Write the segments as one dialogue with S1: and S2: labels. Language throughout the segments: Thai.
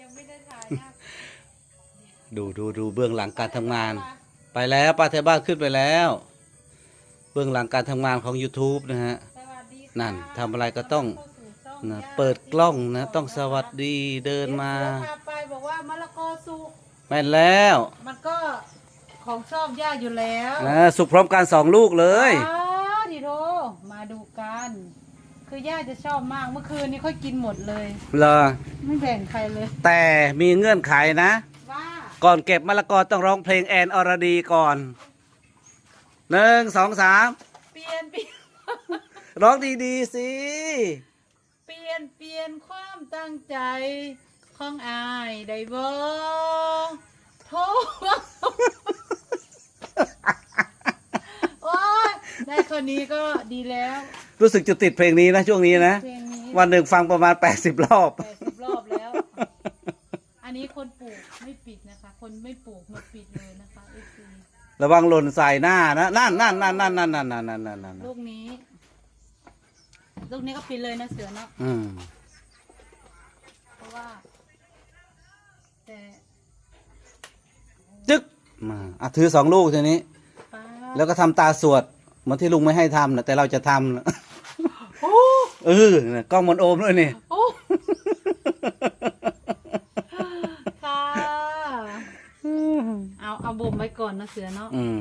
S1: ยังไม่ได้ถ่ายนะ
S2: ดูดูดูเบื้องหลังการทำงาน ไปแล้วป้าเทบ้านขึ้นไปแล้ว เบื้องหลังการทำงานของ YouTube นะฮะ
S1: สวัสดีค่ะ
S2: นั่นทำอะไรก็ต้อง
S1: เข้าสู่ช่อง
S2: นะ
S1: ย่า
S2: เปิดกล้องนะต้องสวัสดีเดินมา
S1: เดี๋ยวพาไปบอกว่ามะละกอสุก
S2: แม่นแล้ว
S1: มันก็ของชอบย่าอยู่แล้ว
S2: นะสุกพร้อมกันสองลูกเลย
S1: อ๋อดิโทมาดูกัน คือย่าจะชอบมากเมื่อคืนนี้ค่อยกินหมดเลย
S2: เหรอ
S1: ไม่แบ่งใครเลย
S2: แต่มีเงื่อนไขนะ
S1: ว่า
S2: ก่อนเก็บมะละกอต้องร้องเพลงแอนอรดีก่อนหนึ่งสองสาม
S1: เปลี่ยนเปลี่ยน
S2: ร้องดีๆสิ
S1: เปลี่ยนเปลี่ยนความตั้งใจของอายได้บ่โทษโอ้ยได้คนนี้ก็ดีแล้ว
S2: รู้สึกจะติดเพลงนี้นะช่วงนี้นะ
S1: เพลงนี้
S2: วันหนึ่งฟังประมาณ 80 รอบ
S1: แปดสิบรอบแล้ว อันนี้คนปลูกไม่ปิดนะคะ คนไม่ปลูกมาปิดเลยนะคะเอซี
S2: ระวังหล่นใส่หน้านะนั่นนั่นนั่นนั่นนั่นนั่นนั่นนั่นนั่นนั่น
S1: ลูกนี้ ลูกนี้ก็ปิดเลยนะเสือเนาะ
S2: อืม
S1: เพราะว่า แต่
S2: จึ๊กมาอะถือสองลูกทีนี้
S1: ป้า
S2: แล้วก็ทำตาสวดเหมือนที่ลุงไม่ให้ทำนะแต่เราจะทำนะ
S1: โอ้
S2: เออเนี่ยกล้องมันโอมด้วยนี่
S1: โอ้ค่ะ เอาเอาบ่มไว้ก่อนนะเสือเนาะ
S2: อืม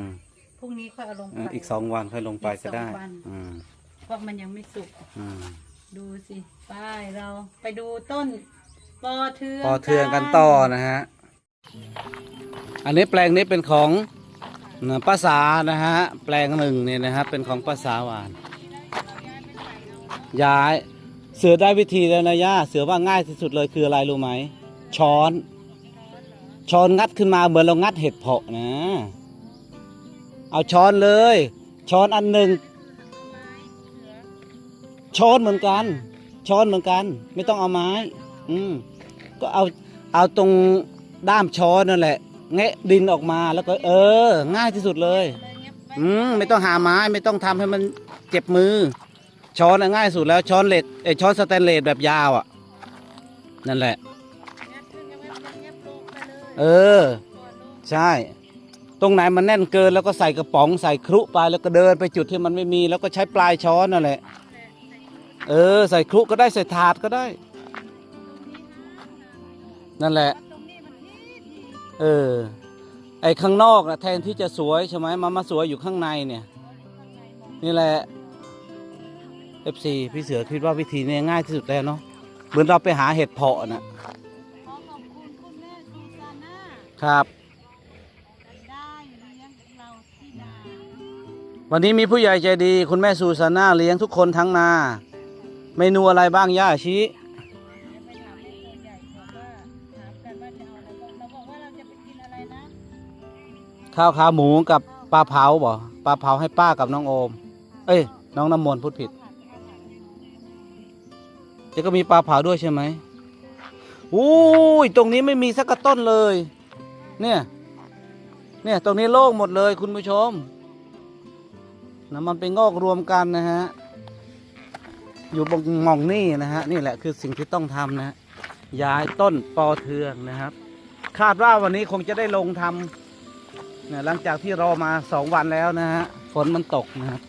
S1: พรุ่งนี้ค่อยเอาลง
S2: อะ
S1: ไป
S2: อีกสองวันค่อยลงไปก็ได้
S1: อีกสองวัน
S2: อืม
S1: เพราะมันยังไม่สุก
S2: อืม
S1: ดูสิไปเราไปดูต้นปอเทือง
S2: พอเทืองกันต่อนะฮะ อันนี้แปลงนี้เป็นของนะป้าสานะฮะ แปลงหนึ่งเนี่ยนะฮะเป็นของป้าสาหวาน ย้าย เสือได้วิธีแล้วนะย่าเสือว่าง่ายที่สุดเลยคืออะไรรู้ไหมช้อน ช้อนงัดขึ้นมาเหมือนเรางัดเห็ดเผาะนะ เอาช้อนเลย ช้อนอันหนึ่งช้อนเหมือนกัน ช้อนเหมือนกัน ไม่ต้องเอาไม้ อืมก็เอาเอาตรงด้ามช้อนนั่นแหละ แงะดินออกมาแล้วก็ เออ ง่ายที่สุดเลย อืมไม่ต้องหาไม้ไม่ต้องทำให้มันเจ็บมือ ช้อนน่ะง่ายสุดแล้วช้อนเหล็กไอช้อนสแตนเลสแบบยาวอะ นั่นแหละเออใช่ ตรงไหนมันแน่นเกินแล้วก็ใส่กระป๋องใส่ครุไปแล้วก็เดินไปจุดที่มันไม่มี แล้วก็ใช้ปลายช้อนนั่นแหละเออ ใส่ครุก็ได้ใส่ถาดก็ได้ นั่นแหละเออ ไอ้ข้างนอกนะแทนที่จะสวยใช่ไหมมันมาสวยอยู่ข้างในเนี่ยนี่แหละ FC พี่เสือคิดว่าวิธีนี้ง่ายที่สุดแล้วเนาะเหมือนเราไปหาเห็ดเพาะนะ
S1: ขอขอบคุณคุณแม่ซูซาน่า
S2: ครับ
S1: ได้เลี้ยงเราที่นา
S2: วันนี้มีผู้ใหญ่ใจดี คุณแม่ซูซาน่าเลี้ยงทุกคนทั้งนาเมนูอะไรบ้างย่าชี้
S1: ไปถามแม่ตัวใหญ่บอกว่าถามกันว่าจะเอาอะไรบ้างเราบอกว่าเราจะไปกินอะไรนะ
S2: ข้าวขาหมูกับปลาเผาบ่ปลาเผาให้ป้ากับน้องโอม เอ้ย น้องน้ำมนต์พูดผิด จะก็มีปลาเผาด้วยใช่ไหมอุ้ยตรงนี้ไม่มีสักกระต้นเลย เนี่ย เนี่ยตรงนี้โล่งหมดเลยคุณผู้ชมนะมันเป็นงอกรวมกันนะฮะ อยู่บงมองนี่นะฮะ นี่แหละคือสิ่งที่ต้องทำนะฮะย้ายต้นปอเทืองนะครับ คาดว่าวันนี้คงจะได้ลงทำเนี่ยหลังจากที่รอมาสองวันแล้วนะฮะ ฝนมันตกนะครับ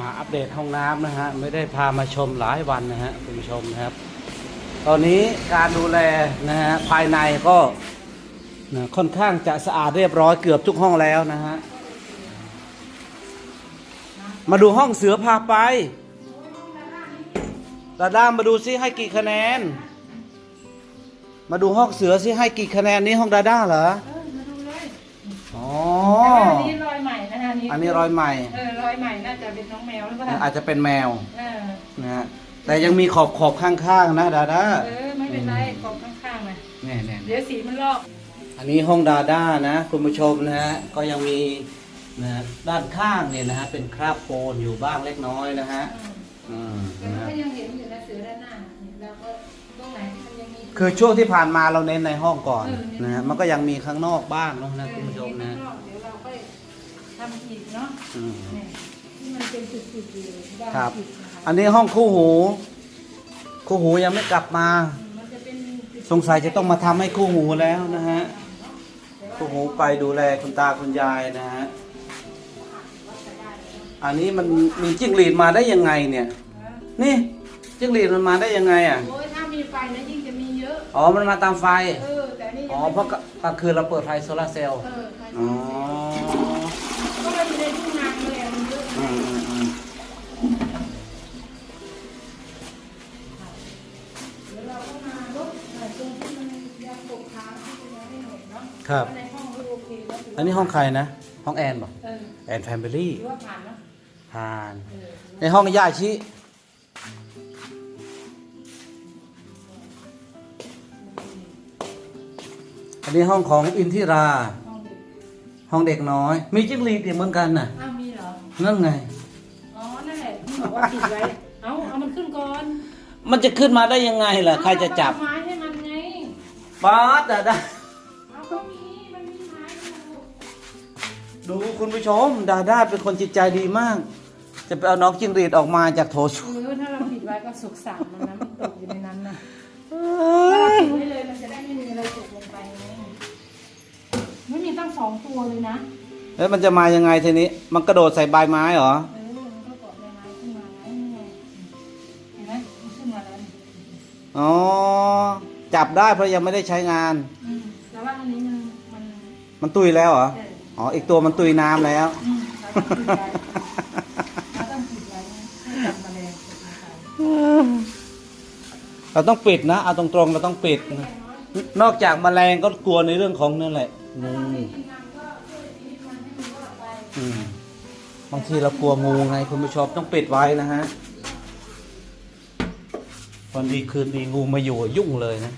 S2: มาอัปเดตห้องน้ำนะฮะไม่ได้พามาชมหลายวันนะฮะคุณผู้ชมนะครับ ตอนนี้การดูแลนะฮะภายในก็นะค่อนข้างจะสะอาดเรียบร้อยเกือบทุกห้องแล้วนะฮะมาดูห้องเสือพาไปดาด้ามาดูซิให้กี่คะแนน มาดูห้องเสือซิให้กี่คะแนนนี้ห้องดาด้าเหรอ
S1: เออมาดูเลย
S2: อ๋อ
S1: อันนี้รอยใหม่นะคะอันนี้
S2: อันนี้รอยใหม่
S1: เอ อรอยใหม่น่าจะเป็นน้องแมวหรือเปล่า
S2: อาจจะเป็นแมว
S1: เออ
S2: นะฮะแต่ยังมีขอบขอบข้างๆนะดาด้า
S1: เออไม่เป็นไรกรอบข้างๆเลย
S2: แน่แน่
S1: เดี๋ยวสีมันลอก
S2: อันนี้ห้องดาด้านะคุณผู้ชมนะฮะก็ยังมีนะฮะด้านข้างเนี่ยนะฮะเป็นคราบโคลนอยู่บ้างเล็กน้อยนะฮะอืม
S1: แต่
S2: นะ
S1: มัน
S2: ฮะ
S1: ก็ยังเห็นอยู่นะเสือด้านหน้าเนี่ยเราก็ตรงไหนที่มันยังมี
S2: คือช่วงที่ผ่านมาเราเน้นในห้องก่อน
S1: เออเน้น
S2: นะฮะมันก็ยังมีข้างนอกบ้างเนอะนะ
S1: เออ
S2: คุณผู้ชมนะ
S1: เดี๋ยวเราค่อย ทำอีกเนาะ
S2: อืม
S1: เนี่ยที่มันเป็นจุดๆอยู่บ้าง
S2: ครับ
S1: จุดนะคะ
S2: อันนี้ห้องคู่หูคู่คู่หูยังไม่กลับมา
S1: มันจะเป็น
S2: สงสัยจะต้องมาทำให้คู่หูแล้วนะฮะ คู่หูไปดูแลคุณตาคุณยายนะฮะ อันนี้มันมีจิ้งหรีดมาได้ยังไงเนี่ยนี่จิ้งหรีดมันมาได้ยังไงอะ
S1: โอ้ยถ้ามีไฟนะยิ่งจะมีเยอะ
S2: อ๋อ มันมาตามไฟ
S1: เออแต่นี่
S2: อ๋อ เพราะกกลางคืนเราเปิดไฟโซลาร์เซลล์
S1: เออไฟ
S2: อ๋อ
S1: ก็ เราอยู่ในทุ่งนาแลงมันเยอะ
S2: อืมอืมอืม
S1: เดี๋ยวเราก็มาลดเอ่อตรงที่มันยังตกค้างที่ยังไม่หน่อยเนาะ
S2: ครับ
S1: เพาะในห้องก็โอเคแล้ว
S2: อันนี้ห้องใครนะ ห้องแอนบอก
S1: เออ
S2: แอนแฟมิลี่
S1: ถือว่าผ่านเนาะ
S2: ผ่าน
S1: เออ
S2: ในห้องย่าชิ อันนี้ห้องของอินทิรา
S1: ห้องเด็ก
S2: ห้องเด็กน้อย มีจิ้งหรีดอีกเหมือนกันน่ะ
S1: อ้าวมีเหรอ
S2: นั่นไง
S1: อ๋อ นั่นแหละที่บอกว่าปิดไว้ เอาเอามันขึ้นก่อน
S2: มันจะขึ้นมาได้ยังไงล่ะ ใครจะจับ
S1: เอาไม้ให้มันไง
S2: ป๊าดอะได้
S1: เอาก็มี มันมีไม้อยู่
S2: ดูคุณผู้ชม ดาด้าเป็นคนจิตใจดีมาก จะไปเอาน้องจิ้งหรีดออกมาจากโถส้
S1: เอ
S2: วม
S1: อถ้าเราปิดไว้ก็สุกสารมันนะมันตกอยู่ในนั้นนะ
S2: เอ
S1: ถ้าเรา
S2: อ
S1: ปิดไว้เลยมันจะได้ไม่มีอะไรตกลงไปไง ไม่มีตั้งสองตัวเลยนะ
S2: แล้วมันจะมายังไงทีนี้ มันกระโดดใส่ใบไม้เหรอ
S1: เออมันก็เกาะใบไม้ขึ้นมาไงนี่ไงเห็นไหมมันขึ้นมาแล้วนี่
S2: อ๋อ จับได้เพราะยังไม่ได้ใช้งาน
S1: อืมแต่ว่าอันนี้มันมัน
S2: มันตุยแล้วเหรอ
S1: เออ
S2: อ๋อ อีกตัวมันตุยน้ำแล้ว
S1: อืมเราต้องปิดไว้เราต้องปิดไว้ให้จับแมลงตกลงไป
S2: เราต้องปิดนะ เอาตรงๆเราต้องปิดนะนอกจากแมลงก็กลัวในเรื่องของนั่นแหละ งูอืมบางทีเรากลัวงูไงคุณผู้ชมต้องปิดไว้นะฮะวันดีคืนดีงูมาอยู่ยุ่งเลยนะ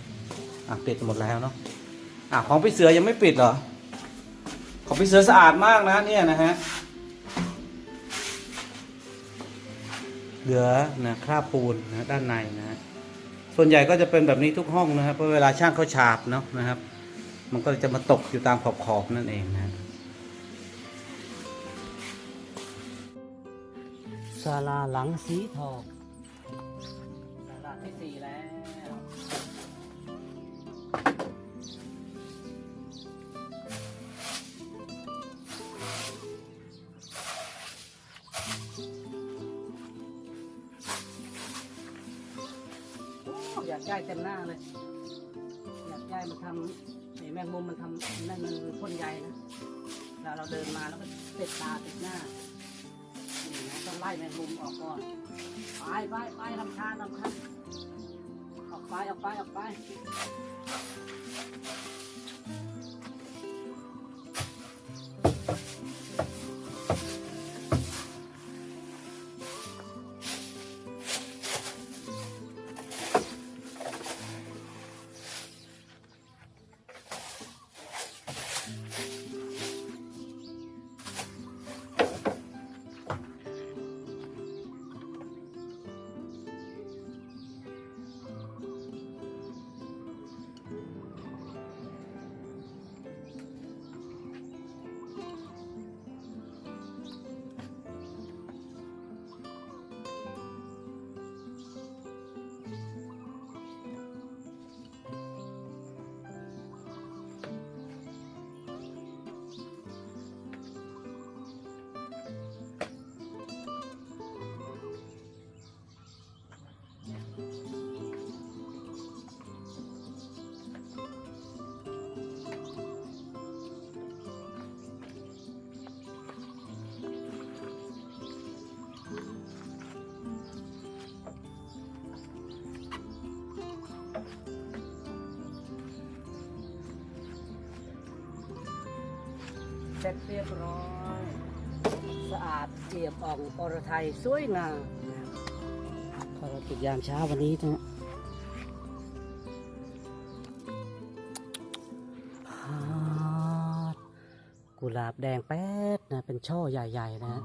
S2: อะปิดหมดแล้วเนาะ อะของพี่เสือยังไม่ปิดเหรอ ของพี่เสือสะอาดมากนะเนี่ยนะฮะ เหลือนะคราบปูนนะด้านในนะฮะส่วนใหญ่ก็จะเป็นแบบนี้ทุกห้องนะครับเพราะเวลาช่างเขาฉาบเนาะนะครับ มันก็จะมาตกอยู่ตามขอบขอบๆนั่นเองนะฮะศาลาหลังสีทองศาลาที่สี่แล้วอยากย้ายเต็มหน้าเลย อยากย้ายมันทำ แมงมุมมันทำนั่นมันพ่นใยนะแล้วเราเดินมาแล้วก็ติดตาติดหน้านี่นะต้องไล่แมงมุมออกก่อนไปไปไปลำคาลำคาออกไปออกไปออกไป สร็จเรียบร้อย สะอาดเจียบอ่องอรไทยสวยงามนะครับภารกิจยามเช้าวันนี้นะฮะพาดกุหลาบแดงแป๊ดนะเป็นช่อใหญ่ๆนะฮะ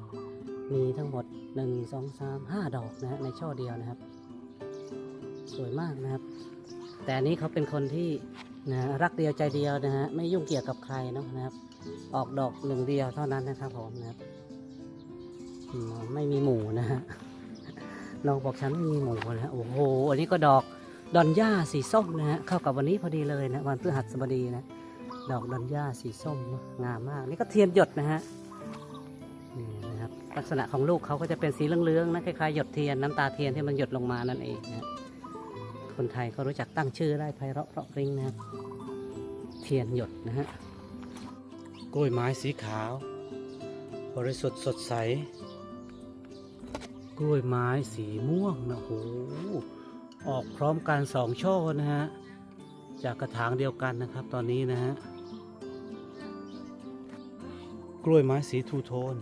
S2: มีทั้งหมด 1 2 3 5 ดอกนะฮะในช่อเดียวนะครับ สวยมากนะครับ แต่อันนี้เขาเป็นคนที่นะรักเดียวใจเดียวนะฮะไม่ยุ่งเกี่ยวกับใครเนอะนะครับ ออกดอกหนึ่งเดียวเท่านั้นนะครับผมนะครับไม่มีหมูนะฮะ
S3: น้องบอกฉันไม่มีหมูนะฮะโอ้โห อันนี้ก็ดอกดอนหญ้าสีส้มนะฮะเข้ากับวันนี้พอดีเลยนะวันพฤหัสบดีนะ ดอกดอนหญ้าสีส้มงามมาก นี่ก็เทียนหยดนะฮะนี่นะครับลักษณะของลูกเขาก็จะเป็นสีเหลืองๆนะคล้ายๆหยดเทียนน้ำตาเทียนที่มันหยดลงมานั่นเองนะคนไทยก็รู้จักตั้งชื่อได้ไพเราะเพราะพริ้งนะครับเทียนหยดนะฮะ
S2: กล้วยไม้สีขาว บริสุทธิ์สดใส กล้วยไม้สีม่วงนะโอ้โหออกพร้อมกันสองช่อนะฮะ จากกระถางเดียวกันนะครับตอนนี้นะฮะ กล้วยไม้สีทูโทน